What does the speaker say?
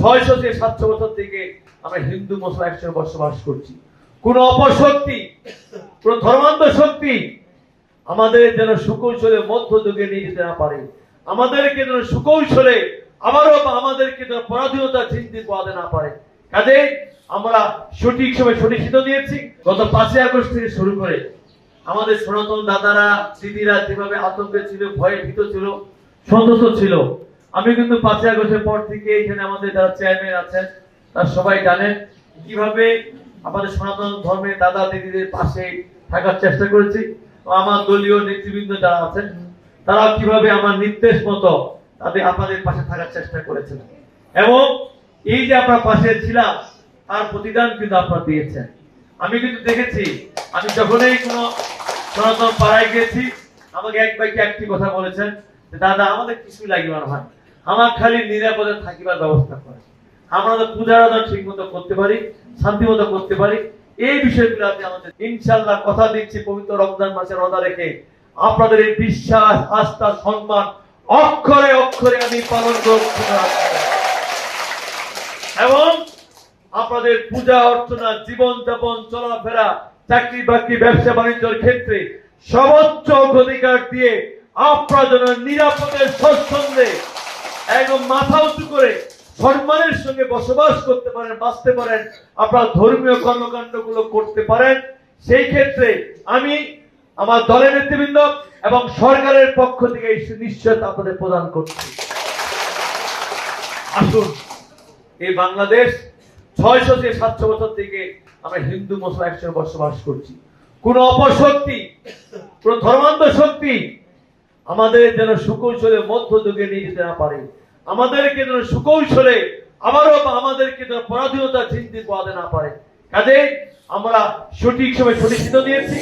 ছয়শো থেকে সাতশো বছর থেকে আমরা হিন্দু মুসলমান একসঙ্গে বসবাস করছি। কোন অপশক্তি, কোন ধর্মান্ধ শক্তি আমাদের যেন সুকৌশলে মধ্য যুগে নিয়ে যেতে না পারে। আমাদেরকে যেন সুকৌশলে আবারও আমাদেরকে যেন পরাধীনতা চিনতে পাওয়াতে না পারে। কাজে আমরা সঠিক সময় সঠিক নিয়েছি, গত পাঁচই আগস্ট থেকে শুরু করে। আমাদের সনাতন দাদারা, দিদিরা যেভাবে আতঙ্কে ছিল, ভয়ে ভীত ছিল, সন্তুষ্ট ছিল। আমি কিন্তু পাঁচই আগস্টের পর থেকে এখানে আমাদের যারা চেয়ারম্যান আছেন, তারা সবাই জানেন কীভাবে আমাদের সনাতন ধর্মের দাদা দিদিদের পাশে থাকার চেষ্টা করেছি আমার দলীয় নেতৃবৃন্দ যারা আছেন তারা কীভাবে আমার নির্দেশ মতো তাদের আপনাদের পাশে থাকার চেষ্টা করেছেন। এবং এই যে আপনার পাশে ছিলাম, তার প্রতিদান কিন্তু আপনারা দিয়েছেন। আমি কিন্তু দেখেছি, আমি যখনই কোনো সনাতন পাড়ায় গেছি আমাকে এক ভাইকে একটি কথা বলেছেন দাদা, আমাদের কিছু লাগবে না ভাই। আমার খালি নিরাপদে থাকিবার ব্যবস্থা করে আমরা তো পূজা আরাধনা ঠিক মতো করতে পারি শান্তি মতো করতে পারি। এই বিষয়গুলো আপনি আমাদের ইনশাল্লাহ কথা দিচ্ছি, পবিত্র রমজান মাসে রোজা রেখে। আপনাদের এই বিশ্বাস, আস্থা, সম্মান অক্ষরে অক্ষরে আমি পালন করব এবং আপনাদের পূজা, অর্চনা জীবন যাপন চলাফেরা চাকরি বাকরি ব্যবসা, বাণিজ্যের ক্ষেত্রে সর্বোচ্চ অধিকার দিয়ে আপনারা যেন নিরাপদে, স্বচ্ছন্দে একদম মাথা উঁচু করে সম্মানের সঙ্গে বসবাস করতে পারেন, বাঁচতে পারেন, আপনার ধর্মীয় কর্মকাণ্ডগুলো করতে পারেন। সেই ক্ষেত্রে আমি আমার দলের নেতৃবৃন্দ এবং সরকারের পক্ষ থেকে এই নিশ্চয়তা আপনাদের প্রদান করছি। আসুন, এই বাংলাদেশ ছয়শো থেকে সাতশো বছর থেকে আমরা হিন্দু মুসলমান একসঙ্গে বসবাস করছি। কোন অপশক্তি, কোন ধর্মান্ধ শক্তি আমাদের যেন সুকৌশলে মধ্য যুগে নিয়ে যেতে না পারে। আমাদেরকে যেন সুকৌশলে আবারও আমাদেরকে যেন পরাধীনতা চিন্তিত পাওয়াতে না পারে। কাজে আমরা সঠিক সময় সঠিক নিয়েছি।